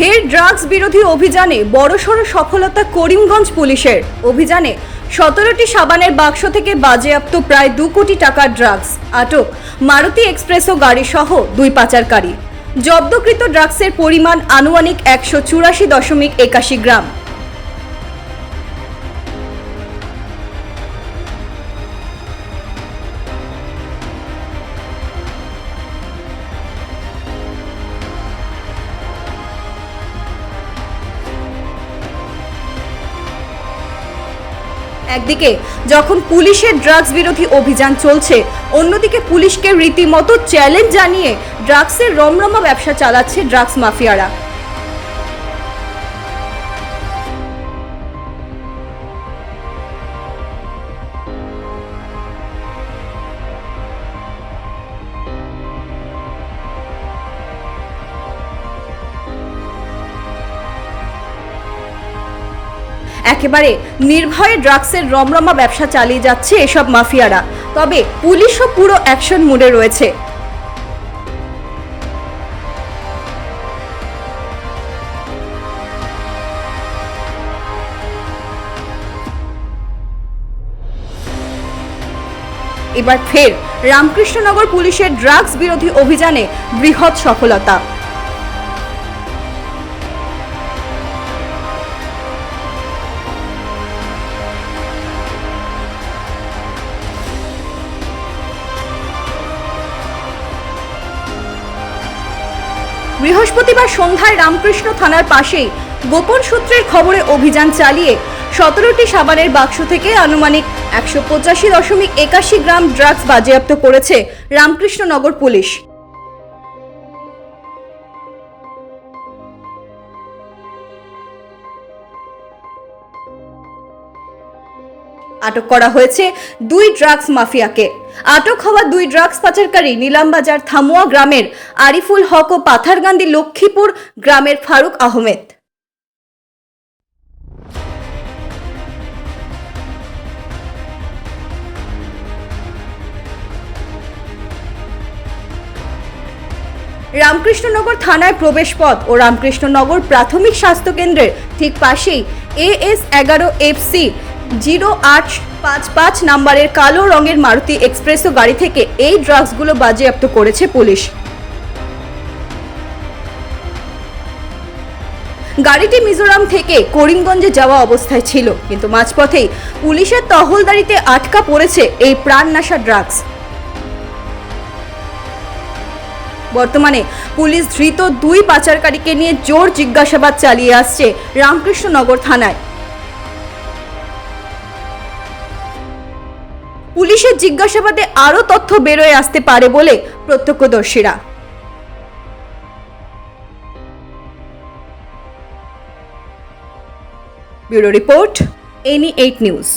ফের ড্রাগস বিরোধী অভিযানে বড়সড় সফলতা করিমগঞ্জ পুলিশের। অভিযানে সতেরোটি সাবানের বাক্স থেকে বাজেয়াপ্ত প্রায় দু কোটি টাকার ড্রাগস। আটক মারুতি এক্সপ্রেসও গাড়ি সহ দুই পাচারকারী। জব্দকৃত ড্রাগসের পরিমাণ আনুমানিক একশো চুরাশি দশমিক একাশি গ্রাম। একদিকে, যখন পুলিশের ড্রাগস বিরোধী অভিযান চলছে, অন্যদিকে পুলিশকে রীতিমতো চ্যালেঞ্জ জানিয়ে ড্রাগসের রমরমা ব্যবসা চালাচ্ছে ড্রাগস মাফিয়ারা। একেবারে নির্ভয়ে ড্রাগসের রমরমা ব্যবসা চালিয়ে যাচ্ছে এসব মাফিয়ারা। তবে পুলিশও পুরো অ্যাকশন মুডে রয়েছে। এবার ফের রামকৃষ্ণনগর পুলিশের ড্রাগস বিরোধী অভিযানে বৃহৎ সফলতা। বৃহস্পতিবার সন্ধ্যায় রামকৃষ্ণ থানার পাশেই গোপন সূত্রের খবরে অভিযান চালিয়ে সতেরোটি সাবানের বাক্স থেকে আনুমানিক একশো পঁচাশি দশমিক একাশি গ্রাম ড্রাগস বাজেয়াপ্ত করেছে রামকৃষ্ণনগর পুলিশ। আটক করা হয়েছে দুই ড্রাগস মাফিয়াকে। আটক হওয়া দুই ড্রাগস পাচারকারী নিলামবাজার থামুয়া গ্রামের আরিফুল হক ও পাথারগান্দি লক্ষ্মীপুর গ্রামের ফারুক আহমেদ। রামকৃষ্ণনগর থানায় প্রবেশপথ ও রামকৃষ্ণনগর প্রাথমিক স্বাস্থ্য কেন্দ্রের ঠিক পাশেই এএস এগারো এফসি জিরো আট পাঁচ পাঁচ নাম্বারের কালো রঙের মারুতি এক্সপ্রেসো গাড়ি থেকে এই ড্রাগসগুলো বাজেয়াপ্ত করেছে পুলিশ। গাড়িটি মিজোরাম থেকে করিমগঞ্জে যাওয়া অবস্থায় ছিল, কিন্তু মাঝপথেই পুলিশের তহলদারিতে আটকা পড়েছে এই প্রাণনাশা ড্রাগস। বর্তমানে পুলিশ ধৃত দুই পাচারকারীকে নিয়ে জোর জিজ্ঞাসাবাদ চালিয়ে আসছে রামকৃষ্ণনগর থানায়। পুলিশের জিজ্ঞাসাবাদে আরও তথ্য বেরোয় আসতে পারে বলে প্রত্যক্ষদর্শীরা। Bureau report any eight news.